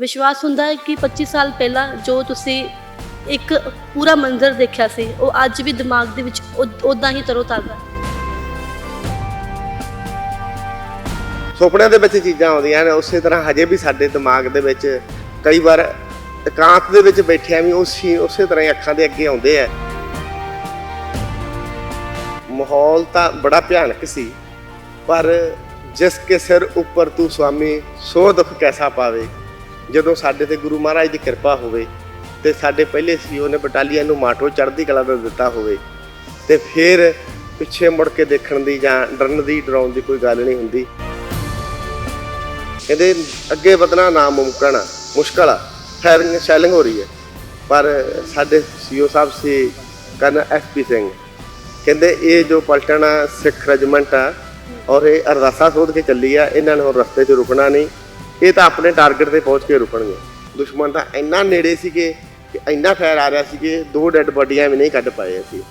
ਵਿਸ਼ਵਾਸ ਹੁੰਦਾ ਹੈ ਕਿ 25 ਸਾਲ ਪਹਿਲਾਂ ਜੋ ਤੁਸੀਂ ਇੱਕ ਪੂਰਾ ਮੰਜ਼ਰ ਦੇਖਿਆ ਸੀ, ਉਹ ਅੱਜ ਵੀ ਦਿਮਾਗ ਦੇ ਵਿੱਚ ਉਦਾਂ ਹੀ ਤਰੋਤਾਜ਼ਾ ਹੈ। ਸੁਪਨਿਆਂ ਦੇ ਵਿੱਚ ਚੀਜ਼ਾਂ ਆਉਂਦੀਆਂ ਨੇ, ਉਸੇ ਤਰ੍ਹਾਂ ਹਜੇ ਵੀ ਸਾਡੇ ਦਿਮਾਗ ਦੇ ਵਿੱਚ ਕਈ ਵਾਰ ਇਕਾਂਤ ਦੇ ਵਿੱਚ ਬੈਠਿਆਂ ਵੀ ਉਸ ਉਸੇ ਤਰ੍ਹਾਂ ਹੀ ਅੱਖਾਂ ਦੇ ਅੱਗੇ ਆਉਂਦੇ ਆ। ਮਾਹੌਲ ਤਾਂ ਬੜਾ ਭਿਆਨਕ ਸੀ, ਪਰ ਜਿਸ ਕੇ ਸਿਰ ਉੱਪਰ ਤੂੰ ਸੁਆਮੀ ਸੋ ਦੁੱਖ ਕੈਸਾ ਪਾਵੇ ਜਦੋਂ ਸਾਡੇ ਤੇ ਗੁਰੂ ਮਹਾਰਾਜ ਦੀ ਕਿਰਪਾ ਹੋਵੇ ਤੇ ਸਾਡੇ ਪਹਿਲੇ ਸੀਓ ਨੇ ਬਟਾਲੀਅਨ ਨੂੰ ਮਾਟੋ ਚੜ੍ਹਦੀ ਕਲਾ ਦਾ ਦਿੱਤਾ ਹੋਵੇ ਤੇ ਫਿਰ ਪਿੱਛੇ ਮੁੜ ਕੇ ਦੇਖਣ ਦੀ ਜਾਂ ਡਰਨ ਦੀ ਡਰਾਉਣ ਦੀ ਕੋਈ ਗੱਲ ਨਹੀਂ ਹੁੰਦੀ। ਕਹਿੰਦੇ ਅੱਗੇ ਵਧਣਾ ਨਾ ਮੁਮਕਨ ਆ ਮੁਸ਼ਕਲ ਆ ਫਾਇਰਿੰਗ ਸ਼ੈਲਿੰਗ ਹੋ ਰਹੀ ਹੈ। ਪਰ ਸਾਡੇ ਸੀਓ ਸਾਹਿਬ ਸੀ ਕਰਨ ਐਸਪੀ ਸਿੰਘ ਕਹਿੰਦੇ ਇਹ ਜੋ ਪਲਟਣ ਆ, ਸਿੱਖ ਰਜਮੈਂਟ ਆ ਔਰ ਇਹ ਅਰਦਾਸਾ ਸੋਧ ਕੇ ਚੱਲੀ ਆ ਇਹਨਾਂ ਨੇ ਹੁਣ ਰਸਤੇ 'ਚ ਰੁਕਣਾ ਨਹੀਂ। ਇਹ ਤਾਂ ਆਪਣੇ ਟਾਰਗੇਟ ਤੇ ਪਹੁੰਚ ਕੇ ਰੁਕਣਗੇ। ਦੁਸ਼ਮਣ ਤਾਂ ਇੰਨਾ ਨੇੜੇ ਸੀਗੇ ਕਿ ਇੰਨਾ ਫਾਇਰ ਆ ਰਿਹਾ ਸੀ ਕਿ ਦੋ ਡੈੱਡ ਬੋਡੀਆਂ ਵੀ ਨਹੀਂ ਕੱਢ ਪਾਏ ਅਸੀਂ।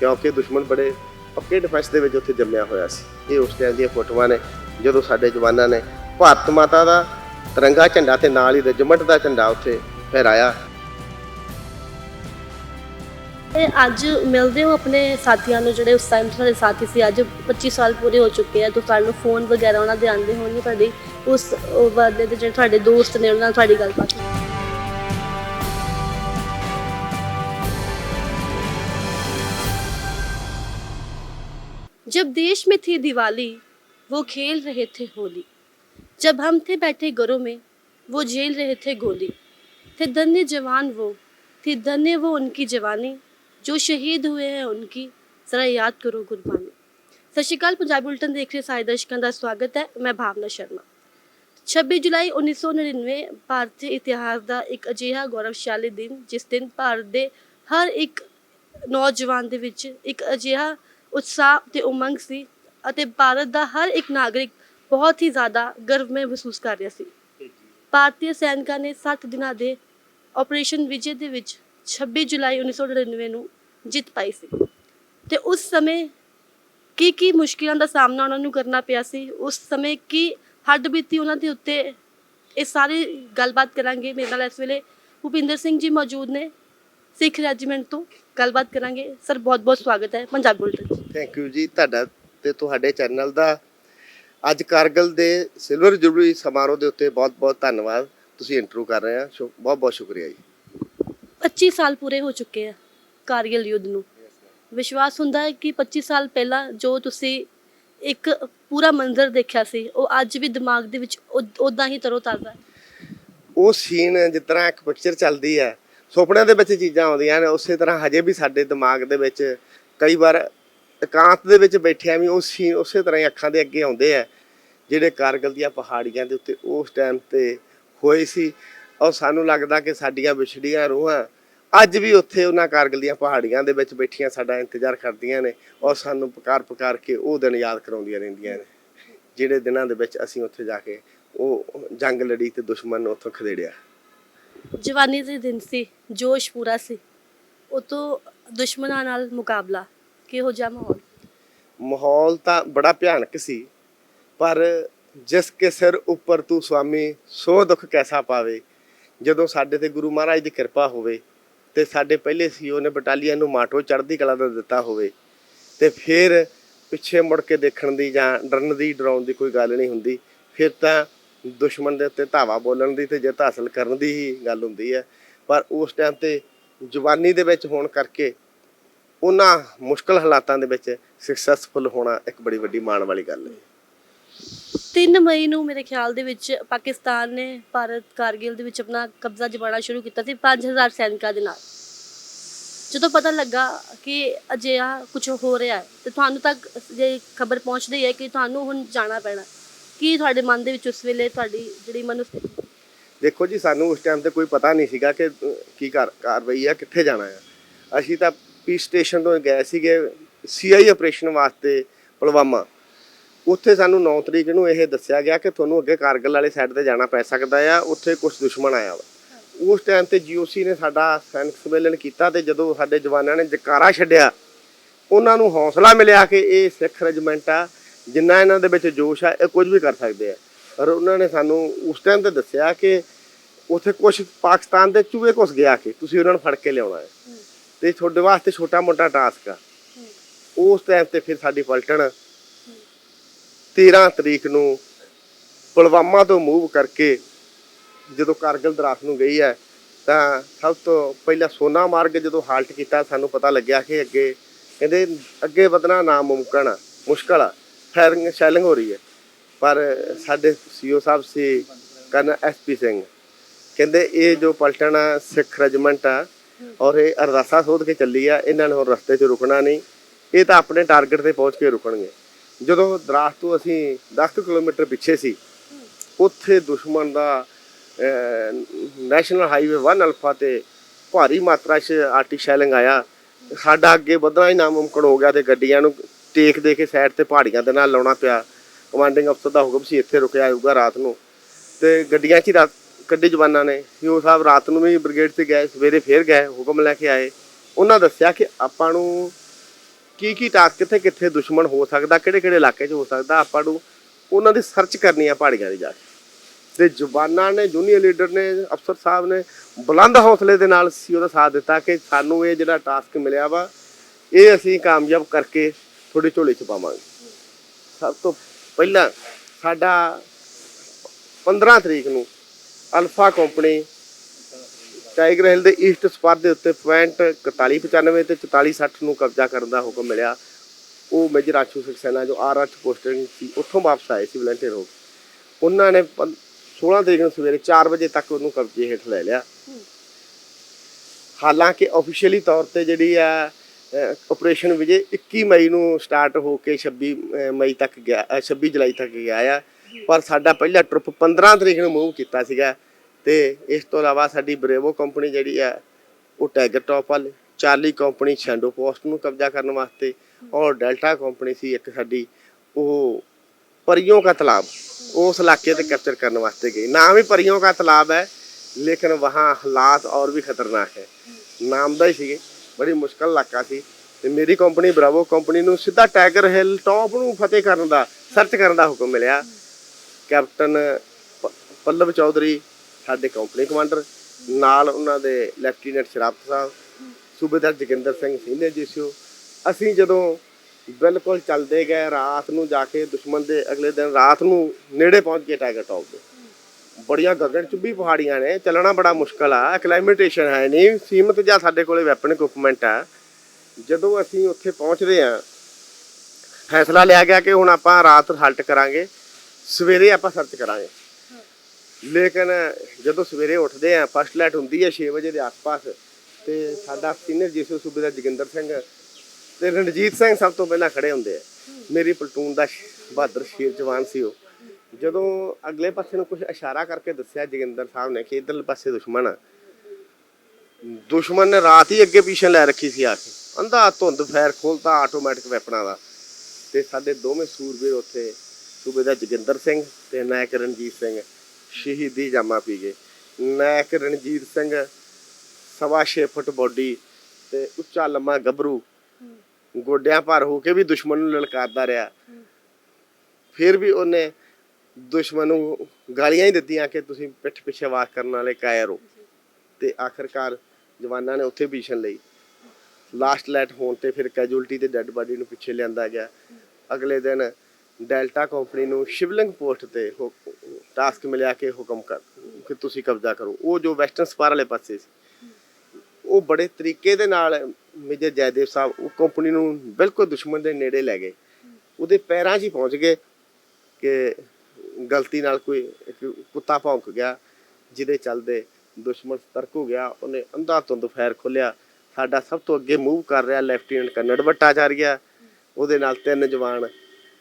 ਕਿਉਂਕਿ ਦੁਸ਼ਮਣ ਬੜੇ ਪੱਕੇ ਡਿਫੈਂਸ ਦੇ ਵਿੱਚ ਉੱਥੇ ਜੰਮਿਆ ਹੋਇਆ ਸੀ। ਇਹ ਉਸ ਟਾਈਮ ਦੀਆਂ ਫੋਟੋਆਂ ਨੇ, ਜਦੋਂ ਸਾਡੇ ਜਵਾਨਾਂ ਨੇ ਭਾਰਤ ਮਾਤਾ ਦਾ ਤਿਰੰਗਾ ਝੰਡਾ ਤੇ ਨਾਲ ਹੀ ਰੈਜੀਮੈਂਟ ਦਾ ਝੰਡਾ ਉੱਥੇ ਫਹਿਰਾਇਆ। ਇਹ ਅੱਜ ਮਿਲਦੇ ਹੋ ਆਪਣੇ ਸਾਥੀਆਂ ਨੂੰ, ਜਿਹੜੇ ਉਸ ਟਾਈਮ ਤੁਹਾਡੇ ਸਾਥੀ ਸੀ, ਅੱਜ 25 ਸਾਲ ਪੂਰੇ ਹੋ ਚੁੱਕੇ ਆ। ਤੁਹਾਨੂੰ ਫੋਨ ਵਗੈਰਾ ਉਹਨਾਂ ਦੇ ਆਉਂਦੇ ਹੋਣਗੇ, ਤੁਹਾਡੀ ਉਸ ਉਹ ਵਾਲੇ ਦੇ ਜਿਹੜੇ ਤੁਹਾਡੇ ਦੋਸਤ ਨੇ ਉਹਨਾਂ ਨਾਲ ਤੁਹਾਡੀ ਗੱਲਬਾਤ ਹੋਈ। जब देश में थी दिवाली वो खेल रहे थे होली जब हम थे बैठे घरों में वो झेल रहे थे गोली थे धन्य जवान वो थी धन्य वो उनकी जवानी जो शहीद हुए हैं उनकी ਜ਼ਰਾ ਯਾਦ ਕਰੋ ਗੁਰਬਾਣੀ ਸਤਿ ਸ਼੍ਰੀ ਅਕਾਲ ਪੰਜਾਬੀ ਬੁਲਟਨ ਦੇਖ ਰਹੇ ਸਾਰੇ ਦਰਸ਼ਕਾਂ ਦਾ ਸਵਾਗਤ ਹੈ ਮੈਂ ਭਾਵਨਾ ਸ਼ਰਮਾ 26 ਜੁਲਾਈ 1999 ਭਾਰਤੀ ਇਤਿਹਾਸ ਦਾ ਇੱਕ ਅਜਿਹਾ ਗੌਰਵਸ਼ਾਲੀ ਦਿਨ, ਜਿਸ ਦਿਨ ਭਾਰਤ ਦੇ ਹਰ ਇੱਕ ਨੌਜਵਾਨ ਦੇ ਵਿੱਚ ਇੱਕ ਅਜਿਹਾ ਉਤਸ਼ਾਹ ਤੇ ਉਮੰਗ ਸੀ ਅਤੇ ਭਾਰਤ ਦਾ ਹਰ ਇੱਕ ਨਾਗਰਿਕ ਬਹੁਤ ਹੀ ਜ਼ਿਆਦਾ ਗਰਵ ਮਹਿਸੂਸ ਕਰ ਰਿਹਾ ਸੀ। ਭਾਰਤੀ ਸੈਨਿਕਾਂ ਨੇ 60 ਦਿਨਾਂ ਦੇ ਆਪਰੇਸ਼ਨ ਵਿਜੇ ਦੇ ਵਿੱਚ 26 ਜੁਲਾਈ 1999 ਨੂੰ ਜਿੱਤ ਪਾਈ ਸੀ। ਤੇ ਉਸ ਸਮੇਂ ਕੀ ਕੀ ਮੁਸ਼ਕਿਲਾਂ ਦਾ ਸਾਹਮਣਾ ਉਹਨਾਂ ਨੂੰ ਕਰਨਾ ਪਿਆ ਸੀ? ਉਸ ਸਮੇਂ ਕੀ ਹੱਡ ਬੀਤੀ ਉਹਨਾਂ ਦੇ ਉੱਤੇ। ਇਹ ਸਾਰੀ ਗੱਲਬਾਤ ਕਰਾਂਗੇ। ਮੇਰੇ ਨਾਲ ਇਸ ਵੇਲੇ ਭੁਪਿੰਦਰ ਸਿੰਘ ਜੀ ਮੌਜੂਦ ਨੇ ਸਿੱਖ ਰੈਜੀਮੈਂਟ ਤੋਂ। ਗੱਲਬਾਤ ਕਰਾਂਗੇ। ਸਰ ਬਹੁਤ ਬਹੁਤ ਸਵਾਗਤ ਹੈ ਪੰਜਾਬ ਬੁਲਟਨ ਥੈਂਕ ਯੂ ਜੀ। ਤੁਹਾਡਾ ਤੇ ਤੁਹਾਡੇ ਚੈਨਲ ਦਾ ਅੱਜ ਕਾਰਗਲ ਦੇ ਸਿਲਵਰ ਜੁਬਲੀ ਸਮਾਰੋਹ ਦੇ ਉੱਤੇ ਬਹੁਤ-ਬਹੁਤ ਧੰਨਵਾਦ। ਤੁਸੀਂ ਇੰਟਰਵਿਊ ਕਰ ਰਹੇ ਆ। ਬਹੁਤ-ਬਹੁਤ ਸ਼ੁਕਰੀਆ ਜੀ। 25 ਸਾਲ ਪੂਰੇ ਹੋ ਚੁੱਕੇ ਆ ਕਾਰਗਿਲ ਯੁੱਧ ਨੂੰ। ਵਿਸ਼ਵਾਸ ਹੁੰਦਾ ਹੈ ਕਿ 25 ਸਾਲ ਪਹਿਲਾਂ ਜੋ ਤੁਸੀਂ ਇੱਕ ਪੂਰਾ ਮੰਜ਼ਰ ਦੇਖਿਆ ਸੀ, ਉਹ ਅੱਜ ਵੀ ਦਿਮਾਗ ਦੇ ਵਿੱਚ ਉਦਾਂ ਹੀ ਤਰੋਤਾਜ਼ਾ ਹੈ ਉਹ ਸੀਨ ਜਿਸ ਤਰ੍ਹਾਂ ਇੱਕ ਪਿਕਚਰ ਚੱਲਦੀ ਹੈ, ਸੁਪਨਿਆਂ ਦੇ ਵਿੱਚ ਚੀਜ਼ਾਂ ਆਉਂਦੀਆਂ ਨੇ, ਉਸੇ ਤਰ੍ਹਾਂ ਹਜੇ ਵੀ ਸਾਡੇ ਦਿਮਾਗ ਦੇ ਵਿੱਚ ਕਈ ਵਾਰ ਇਕਾਂਤ ਦੇ ਵਿੱਚ ਬੈਠਿਆਂ ਵੀ ਉਹ ਸੀਨ ਉਸੇ ਤਰ੍ਹਾਂ ਹੀ ਅੱਖਾਂ ਦੇ ਅੱਗੇ ਆਉਂਦੇ ਆ, ਜਿਹੜੇ ਕਾਰਗਲ ਦੀਆਂ ਪਹਾੜੀਆਂ ਦੇ ਉੱਤੇ ਉਸ ਟਾਈਮ ਤੇ ਹੋਏ ਸੀ। ਔਰ ਸਾਨੂੰ ਲੱਗਦਾ ਕਿ ਸਾਡੀਆਂ ਵਿਛੜੀਆਂ ਰੂਹਾਂ ਅੱਜ ਵੀ ਉੱਥੇ ਉਹਨਾਂ ਕਾਰਗਲ ਦੀਆਂ ਪਹਾੜੀਆਂ ਦੇ ਵਿੱਚ ਬੈਠੀਆਂ ਸਾਡਾ ਇੰਤਜ਼ਾਰ ਕਰਦੀਆਂ ਨੇ ਔਰ ਸਾਨੂੰ ਪੁਕਾਰ ਪੁਕਾਰ ਕੇ ਉਹ ਦਿਨ ਯਾਦ ਕਰਾਉਂਦੀਆਂ ਰਹਿੰਦੀਆਂ ਨੇ। ਜਿਹੜੇ ਦਿਨਾਂ ਦੇ ਵਿੱਚ ਅਸੀਂ ਉੱਥੇ ਜਾ ਕੇ ਉਹ ਜੰਗ ਲੜੀ ਤੇ ਦੁਸ਼ਮਣ ਨੂੰ ਉੱਥੋਂ ਖਦੇੜਿਆ। ਜਵਾਨੀ ਦੇ ਦਿਨ ਸੀ ਜੋਸ਼ ਪੂਰਾ ਸੀ। ਉਹ ਤੋਂ ਦੁਸ਼ਮਣਾਂ ਨਾਲ ਮੁਕਾਬਲਾ ਕਿਹੋ ਜਿਹਾ ਮਾਹੌਲ? ਮਾਹੌਲ ਤਾਂ ਬੜਾ ਭਿਆਨਕ ਸੀ ਪਰ ਜਿਸ ਕੇ ਸਿਰ ਉੱਪਰ ਤੂੰ ਸੁਆਮੀ ਸੋ ਦੁੱਖ ਕੈਸਾ ਪਾਵੇ ਜਦੋਂ ਸਾਡੇ ਤੇ ਗੁਰੂ ਮਹਾਰਾਜ ਦੀ ਕਿਰਪਾ ਹੋਵੇ ਤੇ ਸਾਡੇ ਪਹਿਲੇ ਸੀਓ ਨੇ ਬਟਾਲੀਅਨ ਨੂੰ ਮਾਟੋ ਚੜ੍ਹਦੀ ਕਲਾ ਦਾ ਦਿੱਤਾ ਹੋਵੇ। ਤੇ ਫਿਰ ਪਿੱਛੇ ਮੁੜ ਕੇ ਦੇਖਣ ਦੀ ਜਾਂ ਡਰਨ ਦੀ, ਡਰਾਉਣ ਦੀ ਕੋਈ ਗੱਲ ਨਹੀਂ ਹੁੰਦੀ। ਫਿਰ ਤਾਂ ਦੁਸ਼ਮਣ ਦੇ ਉੱਤੇ ਧਾਵਾ ਬੋਲਣ ਦੀ ਤੇ ਜਿੱਤ ਹਾਸਲ ਕਰਨ ਦੀ ਹੀ ਗੱਲ ਹੁੰਦੀ ਹੈ। ਪਰ ਉਸ ਟਾਈਮ ਤੇ ਜਵਾਨੀ ਦੇ ਵਿੱਚ ਹੋਣ ਕਰਕੇ ਉਹਨਾਂ ਮੁਸ਼ਕਲ ਹਾਲਾਤਾਂ ਦੇ ਵਿੱਚ ਸਕਸੈਸਫੁਲ ਹੋਣਾ ਇੱਕ ਬੜੀ ਵੱਡੀ ਮਾਣ ਵਾਲੀ ਗੱਲ ਹੈ। 3 ਮਈ ਨੂੰ ਮੇਰੇ ਖਿਆਲ ਦੇ ਵਿੱਚ ਪਾਕਿਸਤਾਨ ਨੇ ਭਾਰਤ ਕਾਰਗਿਲ ਦੇ ਵਿੱਚ ਆਪਣਾ ਕਬਜ਼ਾ ਜਮਾਉਣਾ ਸ਼ੁਰੂ ਕੀਤਾ ਸੀ 5000 ਸੈਨਿਕਾਂ ਦੇ ਨਾਲ। ਜਦੋਂ ਪਤਾ ਲੱਗਾ ਕਿ ਅਜਿਹਾ ਕੁਝ ਹੋ ਰਿਹਾ ਹੈ, ਤੇ ਤੁਹਾਨੂੰ ਤੱਕ ਜੇ ਖਬਰ ਪਹੁੰਚਦੀ ਹੈ ਕਿ ਤੁਹਾਨੂੰ ਹੁਣ ਜਾਣਾ ਪੈਣਾ, ਕੀ ਤੁਹਾਡੇ ਮਨ ਦੇ ਵਿੱਚ ਉਸ ਵੇਲੇ ਤੁਹਾਡੀ ਜਿਹੜੀ ਮਨੁੱਖ ਦੇਖੋ ਜੀ, ਸਾਨੂੰ ਉਸ ਟਾਈਮ ਤੇ ਕੋਈ ਪਤਾ ਨਹੀਂ ਸੀਗਾ ਕਿ ਕੀ ਕਾਰਵਾਈ ਆ ਕਿੱਥੇ ਜਾਣਾ ਆ ਅਸੀਂ ਤਾਂ ਪੀ ਸਟੇਸ਼ਨ ਤੋਂ ਗਏ ਸੀਗੇ ਸੀਆਈ ਆਪਰੇਸ਼ਨ ਵਾਸਤੇ ਪੁਲਵਾਮਾ। ਉੱਥੇ ਸਾਨੂੰ 9 ਤਰੀਕ ਨੂੰ ਇਹ ਦੱਸਿਆ ਗਿਆ ਕਿ ਤੁਹਾਨੂੰ ਅੱਗੇ ਕਾਰਗਲ ਵਾਲੇ ਸਾਈਡ ਤੇ ਜਾਣਾ ਪੈ ਸਕਦਾ ਆ ਉੱਥੇ ਕੁਝ ਦੁਸ਼ਮਣ ਆਇਆ ਵਾ। ਉਸ ਟਾਈਮ ਤੇ ਜੀਓਸੀ ਨੇ ਸਾਡਾ ਸੈਨਿਕ ਸੰਮੇਲਨ ਕੀਤਾ ਤੇ ਜਦੋਂ ਸਾਡੇ ਜਵਾਨਾਂ ਨੇ ਜਕਾਰਾ ਛੱਡਿਆ ਉਹਨਾਂ ਨੂੰ ਹੌਸਲਾ ਮਿਲਿਆ ਕਿ ਇਹ ਸਿੱਖ ਰੈਜੀਮੈਂਟ ਆ ਜਿੰਨਾ ਇਹਨਾਂ ਦੇ ਵਿੱਚ ਜੋਸ਼ ਆ ਇਹ ਕੁਝ ਵੀ ਕਰ ਸਕਦੇ ਆ। ਪਰ ਉਹਨਾਂ ਨੇ ਸਾਨੂੰ ਉਸ ਟਾਈਮ ਤੇ ਦੱਸਿਆ ਕਿ ਉੱਥੇ ਕੁਝ ਪਾਕਿਸਤਾਨ ਦੇ ਚੂਹੇ ਘੁਸ ਗਿਆ ਕਿ ਤੁਸੀਂ ਉਹਨਾਂ ਨੂੰ ਫੜ ਕੇ ਲਿਆਉਣਾ ਹੈ। ਤੇ ਤੁਹਾਡੇ ਵਾਸਤੇ ਛੋਟਾ ਮੋਟਾ ਟਾਸਕ ਆ। ਉਸ ਟਾਈਮ ਤੇ ਫਿਰ ਸਾਡੀ ਪਲਟਣ 13 ਤਰੀਕ ਨੂੰ ਪੁਲਵਾਮਾ ਤੋਂ ਮੂਵ ਕਰਕੇ ਜਦੋਂ ਕਾਰਗਿਲ ਦਰਾਸ ਨੂੰ ਗਈ ਹੈ ਤਾਂ ਸਭ ਤੋਂ ਪਹਿਲਾਂ ਸੋਨਾ ਮਾਰਗ ਜਦੋਂ ਹਾਲਟ ਕੀਤਾ ਸਾਨੂੰ ਪਤਾ ਲੱਗਿਆ ਕਿ ਅੱਗੇ ਕਹਿੰਦੇ ਅੱਗੇ ਵਧਣਾ ਨਾਮੁਮਕਿਨ ਆ ਮੁਸ਼ਕਲ ਆ ਫਾਇਰਿੰਗ ਸ਼ੈਲਿੰਗ ਹੋ ਰਹੀ ਹੈ। ਪਰ ਸਾਡੇ ਸੀਓ ਸਾਹਿਬ ਸੀ ਕਰਨ ਐਸਪੀ ਸਿੰਘ ਕਹਿੰਦੇ ਇਹ ਜੋ ਪਲਟਣ ਆ, ਸਿੱਖ ਰੈਜੀਮੈਂਟ ਆ ਔਰ ਇਹ ਅਰਦਾਸਾ ਸੋਧ ਕੇ ਚੱਲੀ ਆ ਇਹਨਾਂ ਨੇ ਹੁਣ ਰਸਤੇ 'ਚ ਰੁਕਣਾ ਨਹੀਂ ਇਹ ਤਾਂ ਆਪਣੇ ਟਾਰਗੇਟ ਤੇ ਪਹੁੰਚ ਕੇ ਰੁਕਣਗੇ। ਜਦੋਂ ਦਰਾਸ ਤੋਂ ਅਸੀਂ 10 ਕੁ ਕਿਲੋਮੀਟਰ ਪਿੱਛੇ ਸੀ, ਉੱਥੇ ਦੁਸ਼ਮਣ ਦਾ ਨੈਸ਼ਨਲ ਹਾਈਵੇ 1 ਅਲਫਾ ਤੇ ਭਾਰੀ ਮਾਤਰਾ 'ਚ ਆਰਟੀ ਸ਼ੈਲਿੰਗ ਆਇਆ। ਸਾਡਾ ਅੱਗੇ ਵਧਣਾ ਹੀ ਨਾਮੁਮਕਨ ਹੋ ਗਿਆ ਤੇ ਗੱਡੀਆਂ ਨੂੰ ਟੇਕ ਦੇ ਕੇ ਸਾਈਡ ਤੇ ਪਹਾੜੀਆਂ ਦੇ ਨਾਲ ਲਾਉਣਾ ਪਿਆ। ਕਮਾਂਡਿੰਗ ਅਫਸਰ ਦਾ ਹੁਕਮ ਸੀ, ਇੱਥੇ ਰੁਕਿਆ ਜਾਊਗਾ ਰਾਤ ਨੂੰ। ਤੇ ਗੱਡੀਆਂ 'ਚ ਹੀ ਰਾਤ ਕੱਢੇ ਜਵਾਨਾਂ ਨੇ। ਉਹ ਸਾਹਿਬ ਰਾਤ ਨੂੰ ਵੀ ਬ੍ਰਿਗੇਡ ਤੇ ਗਏ, ਸਵੇਰੇ ਫੇਰ ਗਏ, ਹੁਕਮ ਲੈ ਕੇ ਆਏ। ਉਹਨਾਂ ਦੱਸਿਆ ਕਿ ਆਪਾਂ ਨੂੰ ਕੀ ਕੀ ਟਾਸਕ ਕਿੱਥੇ ਕਿੱਥੇ ਦੁਸ਼ਮਣ ਹੋ ਸਕਦਾ, ਕਿਹੜੇ ਕਿਹੜੇ ਇਲਾਕੇ 'ਚ ਹੋ ਸਕਦਾ, ਆਪਾਂ ਨੂੰ ਉਹਨਾਂ ਦੀ ਸਰਚ ਕਰਨੀ ਆ ਪਹਾੜੀਆਂ ਦੀ ਜਾ ਕੇ। ਤੇ ਜਵਾਨਾਂ ਨੇ ਜੂਨੀਅਰ ਲੀਡਰ ਨੇ, ਅਫਸਰ ਸਾਹਿਬ ਨੇ ਬੁਲੰਦ ਹੌਸਲੇ ਦੇ ਨਾਲ ਸੀ ਉਹਦਾ ਸਾਥ ਦਿੱਤਾ ਕਿ ਸਾਨੂੰ ਇਹ ਜਿਹੜਾ ਟਾਸਕ ਮਿਲਿਆ ਵਾ, ਇਹ ਅਸੀਂ ਕਾਮਯਾਬ ਕਰਕੇ ਤੁਹਾਡੀ ਝੋਲੀ 'ਚ ਪਾਵਾਂਗੇ। ਸਭ ਤੋਂ ਪਹਿਲਾਂ ਸਾਡਾ 15 ਤਰੀਕ ਨੂੰ ਅਲਫਾ ਕੰਪਨੀ ਟਾਈਗਰ ਹਿੱਲ ਦੇ ਈਸਟ ਸਪਰ ਦੇ ਉੱਤੇ ਪੁਆਇੰਟ 4195 ਤੇ 4460 ਨੂੰ ਕਬਜ਼ਾ ਕਰਨ ਦਾ ਹੁਕਮ ਮਿਲਿਆ। ਉਹ ਮੇਜਰ ਆਸ਼ੂ ਸਕਸੈਨਾ ਜੋ ਆਰ-8 ਪੋਸਟਿੰਗ ਸੀ ਉੱਥੋਂ ਵਾਪਸ ਆਏ ਸੀ ਵਲੰਟੀਅਰ ਹੋ ਕੇ। ਉਹਨਾਂ ਨੇ ਪੰ- 16 ਤਰੀਕ ਨੂੰ ਸਵੇਰੇ 4 ਵਜੇ ਤੱਕ ਉਹਨੂੰ ਕਬਜ਼ੇ ਹੇਠ ਲੈ ਲਿਆ। ਹਾਲਾਂਕਿ ਆਫੀਸ਼ੀਅਲੀ ਤੌਰ ਤੇ ਜਿਹੜੀ ਆ ਆਪਰੇਸ਼ਨ ਵਿਜੇ 21 ਮਈ ਨੂੰ ਸਟਾਰਟ ਹੋ ਕੇ 26 ਮਈ ਤੱਕ ਗਿਆ ਅਹ, 26 ਜੁਲਾਈ ਤੱਕ ਗਿਆ ਆ। ਪਰ ਸਾਡਾ ਪਹਿਲਾ ਟ੍ਰਿਪ 15 ਤਰੀਕ ਨੂੰ ਮੂਵ ਕੀਤਾ ਸੀਗਾ। ਤੇ ਇਸ ਤੋਂ ਇਲਾਵਾ ਸਾਡੀ ਬਰੇਵੋ ਕੰਪਨੀ ਜਿਹੜੀ ਹੈ, ਉਹ ਟਾਈਗਰ ਟੌਪ ਵਾਲੀ ਚਾਲੀ ਕੰਪਨੀ ਸ਼ੈਂਡੋ ਪੋਸਟ ਨੂੰ ਕਬਜ਼ਾ ਕਰਨ ਵਾਸਤੇ, ਔਰ ਡੈਲਟਾ ਕੰਪਨੀ ਸੀ ਇੱਕ ਸਾਡੀ, ਉਹ ਪਰੀਓ ਦਾ ਤਲਾਬ, ਉਸ ਇਲਾਕੇ ਤੇ ਕੈਪਚਰ ਕਰਨ ਵਾਸਤੇ ਗਈ। ਨਾਮ ਹੀ ਪਰੀਓ ਦਾ ਤਲਾਬ ਹੈ, ਲੇਕਿਨ ਵਹਾਂ ਹਾਲਾਤ ਔਰ ਵੀ ਖਤਰਨਾਕ ਹੈ। ਨਾਮ ਦਾ ਹੀ ਸੀਗੇ, ਬੜੀ ਮੁਸ਼ਕਲ ਇਲਾਕਾ ਸੀ। ਤੇ ਮੇਰੀ ਕੰਪਨੀ ਬਰਾਵੋ ਕੰਪਨੀ ਨੂੰ ਸਿੱਧਾ ਟਾਈਗਰ ਹਿੱਲ ਟੌਪ ਨੂੰ ਫਤਿਹ ਕਰਨ ਦਾ ਸਰਚ ਕਰਨ ਦਾ ਹੁਕਮ ਮਿਲਿਆ। ਕੈਪਟਨ ਪੱਲਵ ਚੌਧਰੀ ਸਾਡੇ ਕੰਪਨੀ ਕਮਾਂਡਰ ਨਾਲ ਉਹਨਾਂ ਦੇ ਲੈਫਟੀਨੈਂਟ ਸ਼ਰਾਫਤ ਸਾਹਿਬ ਸੂਬੇਦਾਰ ਜੋਗਿੰਦਰ ਸਿੰਘ ਸੀਨੀਅਰ ਜੀਸੀਓ ਅਸੀਂ ਜਦੋਂ ਬਿਲਕੁਲ ਚੱਲਦੇ ਗਏ, ਰਾਤ ਨੂੰ ਜਾ ਕੇ ਦੁਸ਼ਮਣ ਦੇ ਅਗਲੇ ਦਿਨ ਰਾਤ ਨੂੰ ਨੇੜੇ ਪਹੁੰਚ ਗਏ ਟਾਈਗਰ ਟੌਪ ਦੇ। ਬੜੀਆਂ ਗਗਨ ਚੁੱਭੀ ਪਹਾੜੀਆਂ ਨੇ, ਚੱਲਣਾ ਬੜਾ ਮੁਸ਼ਕਲ ਆ ਕਲਾਈਮੇਟੇਸ਼ਨ ਹੈ ਨਹੀਂ, ਸੀਮਤ ਜਾਂ ਸਾਡੇ ਕੋਲੇ ਵੈਪਨ ਇਕਵਿਪਮੈਂਟ ਆ ਜਦੋਂ ਅਸੀਂ ਉੱਥੇ ਪਹੁੰਚਦੇ ਆ ਫੈਸਲਾ ਲਿਆ ਗਿਆ ਕਿ ਹੁਣ ਆਪਾਂ ਰਾਤ ਹਲਟ ਕਰਾਂਗੇ, ਸਵੇਰੇ ਆਪਾਂ ਸਰਚ ਕਰਾਂਗੇ। ਲੇਕਿਨ ਜਦੋਂ ਸਵੇਰੇ ਉੱਠਦੇ ਆ ਫਸਟ ਲਾਈਟ ਹੁੰਦੀ ਹੈ 6 ਵਜੇ ਦੇ ਆਸ-ਪਾਸ, ਤੇ ਸਾਡਾ ਸੀਨੀਅਰ ਜੀਸੂ ਸੂਬੇ ਦਾ ਜੋਗਿੰਦਰ ਸਿੰਘ ਤੇ ਰਣਜੀਤ ਸਿੰਘ ਸਭ ਤੋਂ ਪਹਿਲਾਂ ਖੜੇ ਹੁੰਦੇ ਆ। ਮੇਰੀ ਪਲਟੂਨ ਦਾ ਸ਼- ਬਹਾਦਰ ਸ਼ੇਰ ਜਵਾਨ ਸੀ ਉਹ। ਜਦੋਂ ਅਗਲੇ ਪਾਸੇ ਨੂੰ ਕੁਝ ਇਸ਼ਾਰਾ ਕਰਕੇ ਦੱਸਿਆ ਜੋਗਿੰਦਰ ਸਾਹਿਬ ਨੇ ਕਿ ਇਧਰਲੇ ਪਾਸੇ ਦੁਸ਼ਮਣ ਆ। ਦੁਸ਼ਮਣ ਨੇ ਰਾਤ ਹੀ ਅੱਗੇ ਪਿੱਛੇ ਲੈ ਰੱਖੀ ਸੀ ਆ ਕੇ। ਅੰਧਾ ਧੁੰਦ ਫੈਰ ਖੋਲਤਾ ਆਟੋਮੈਟਿਕ ਵੈਪਨਾਂ ਦਾ। ਤੇ ਸਾਡੇ ਦੋਵੇਂ ਸੂਰਬੀਰ ਉੱਥੇ ਸੂਬੇ ਦਾ ਜੋਗਿੰਦਰ ਸਿੰਘ ਤੇ ਨਾਇਕ ਰਣਜੀਤ ਸਿੰਘ। ਸ਼ਹੀਦੀ ਜਾਮਾ ਪੀ ਗਏ। ਨਾਇਕ ਰਣਜੀਤ ਸਿੰਘ ਸਵਾ ਛੇ ਫੁੱਟ ਬੋਡੀ ਤੇ ਉੱਚਾ ਲੰਮਾ ਗੱਭਰੂ। ਗੋਡਿਆਂ ਭਰ ਹੋ ਕੇ ਵੀ ਦੁਸ਼ਮਣ ਨੂੰ ਲਲਕਾਰਦਾ ਰਿਹਾ। ਫਿਰ ਵੀ ਉਹਨੇ ਦੁਸ਼ਮਣ ਨੂੰ ਗਾਲੀਆਂ ਹੀ ਦਿੱਤੀਆਂ ਕਿ ਤੁਸੀਂ ਪਿੱਠ ਪਿੱਛੇ ਵਾਰ ਕਰਨ ਵਾਲੇ ਕਾਇਰ ਹੋ। ਤੇ ਆਖਰਕਾਰ ਜਵਾਨਾਂ ਨੇ ਉੱਥੇ ਭੀਸ਼ਣ ਲਈ। ਲਾਸਟ ਲਾਈਟ ਹੋਣ ਤੇ ਫਿਰ ਕੈਜੂਅਲਟੀ ਤੇ ਡੈੱਡ ਬਾਡੀ ਨੂੰ ਪਿੱਛੇ ਲਿਆਂਦਾ ਗਿਆ। ਅਗਲੇ ਦਿਨ ਡੈਲਟਾ ਕੰਪਨੀ ਨੂੰ ਸ਼ਿਵਲਿੰਗ ਪੋਸਟ ਤੇ ਟਾਸਕ ਮਿਲਿਆ ਕਿ ਹੁਕਮ ਕਰ, ਕਿ ਤੁਸੀਂ ਕਬਜ਼ਾ ਕਰੋ। ਉਹ ਜੋ ਵੈਸਟਰਨ ਸਪਾਰ ਵਾਲੇ ਪਾਸੇ ਸੀ, ਉਹ ਬੜੇ ਤਰੀਕੇ ਦੇ ਨਾਲ ਮੇਜਰ ਜੈਦੇਵ ਸਾਹਿਬ ਉਹ ਕੰਪਨੀ ਨੂੰ ਬਿਲਕੁਲ ਦੁਸ਼ਮਣ ਦੇ ਨੇੜੇ ਲੈ ਗਏ। ਉਹਦੇ ਪੈਰਾਂ 'ਚ ਹੀ ਪਹੁੰਚ ਗਏ ਕਿ ਗਲਤੀ ਨਾਲ ਕੋਈ ਇੱਕ ਕੁੱਤਾ ਭੌਂਕ ਗਿਆ, ਜਿਹਦੇ ਚੱਲਦੇ ਦੁਸ਼ਮਣ ਸਤਰਕ ਹੋ ਗਿਆ, ਉਹਨੇ ਅੰਧਾ ਧੁੰਦ ਫਾਇਰ ਖੋਲਿਆ ਸਾਡਾ ਸਭ ਤੋਂ ਅੱਗੇ ਮੂਵ ਕਰ ਰਿਹਾ ਲੈਫਟੀਨੈਂਟ ਕਰਨੜ ਭੱਟਾਚਾਰੀਆ ਉਹਦੇ ਨਾਲ ਤਿੰਨ ਜਵਾਨ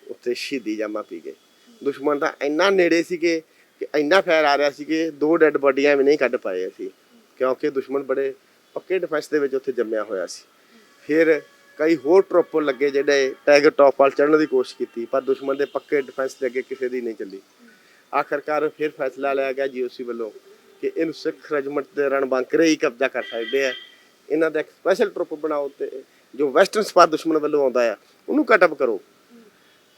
ਉੱਥੇ ਸ਼ਹੀਦੀ ਜਾਮਾ ਪੀ ਗਏ। ਦੁਸ਼ਮਣ ਤਾਂ ਇੰਨਾ ਨੇੜੇ ਸੀਗੇ ਕਿ ਇੰਨਾ ਫੈਰ ਆ ਰਿਹਾ ਸੀ ਕਿ ਦੋ ਡੈੱਡ ਬੋਡੀਆਂ ਵੀ ਨਹੀਂ ਕੱਢ ਪਾਏ ਅਸੀਂ, ਕਿਉਂਕਿ ਦੁਸ਼ਮਣ ਬੜੇ ਪੱਕੇ ਡਿਫੈਂਸ ਦੇ ਵਿੱਚ ਉੱਥੇ ਜੰਮਿਆ ਹੋਇਆ ਸੀ। ਫਿਰ ਕਈ ਹੋਰ ਟਰੋਪੋ ਲੱਗੇ ਜਿਹੜੇ ਟਾਈਗਰ ਟੌਪ ਵਾਲ ਚੜ੍ਹਨ ਦੀ ਕੋਸ਼ਿਸ਼ ਕੀਤੀ, ਪਰ ਦੁਸ਼ਮਣ ਦੇ ਪੱਕੇ ਡਿਫੈਂਸ ਦੇ ਅੱਗੇ ਕਿਸੇ ਦੀ ਨਹੀਂ ਚੱਲੀ। ਆਖਰਕਾਰ ਫਿਰ ਫੈਸਲਾ ਲਿਆ ਗਿਆ ਜੀਓਸੀ ਵੱਲੋਂ ਕਿ ਇਹਨੂੰ ਸਿੱਖ ਰੈਜੀਮੈਂਟ ਦੇ ਰਣ ਬੰਕਰੇ ਹੀ ਕਬਜ਼ਾ ਕਰ ਸਕਦੇ ਆ। ਇਹਨਾਂ ਦਾ ਇੱਕ ਸਪੈਸ਼ਲ ਟਰੁੱਪ ਬਣਾਓ ਤੇ ਜੋ ਵੈਸਟਰਨ ਸਪਾ ਦੁਸ਼ਮਣ ਵੱਲੋਂ ਆਉਂਦਾ ਆ, ਉਹਨੂੰ ਕਟਅਪ ਕਰੋ।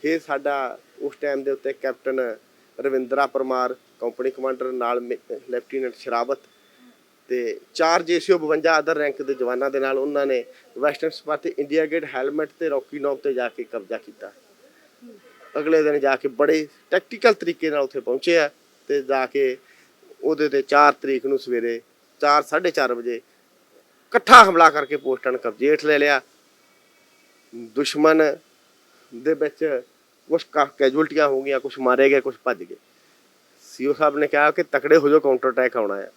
ਫਿਰ ਸਾਡਾ ਉਸ ਟਾਈਮ ਦੇ ਉੱਤੇ captain Ravindra Parmar company commander ਨਾਲ ਮੇ- ਲੈਫਟੀਨੈਂਟ ਸ਼ਰਾਵਤ ਤੇ ਚਾਰ ਜੇਸੀਓ 52 ਅਦਰ ਰੈਂਕ ਦੇ ਜਵਾਨਾਂ ਦੇ ਨਾਲ ਉਹਨਾਂ ਨੇ western spur India gate helmet ਤੇ ਰੌਕੀ ਨੌਬ ਤੇ ਜਾ ਕੇ ਕਬਜ਼ਾ ਕੀਤਾ। ਅਗਲੇ ਦਿਨ ਜਾ ਕੇ ਬੜੇ ਟੈਕਟੀਕਲ ਤਰੀਕੇ ਨਾਲ ਉੱਥੇ ਪਹੁੰਚੇ ਆ ਤੇ ਜਾ ਕੇ ਉਹਦੇ ਤੇ 4 ਤਰੀਕ ਨੂੰ ਸਵੇਰੇ 4 4:30 ਵਜੇ ਇਕੱਠਾ ਹਮਲਾ ਕਰਕੇ ਪੋਸਟਾਂ ਨੂੰ ਕਬਜ਼ੇ ਹੇਠ ਲੈ ਲਿਆ। ਦੁਸ਼ਮਣ ਦੇ ਵਿੱਚ ਕੁਝ ਕੈਜੁਅਲਟੀਆਂ ਹੋ ਗਈਆਂ ਕੁਝ ਮਾਰੇ ਗਏ ਕੁਝ ਭੱਜ ਗਏ ਸੀਓ ਸਾਹਿਬ ਨੇ ਕਿਹਾ ਕਿ ਤਕੜੇ ਹੋ ਜਾਓ ਕਾਊਂਟਰ ਅਟੈਕ ਆਉਣਾ ਹੈ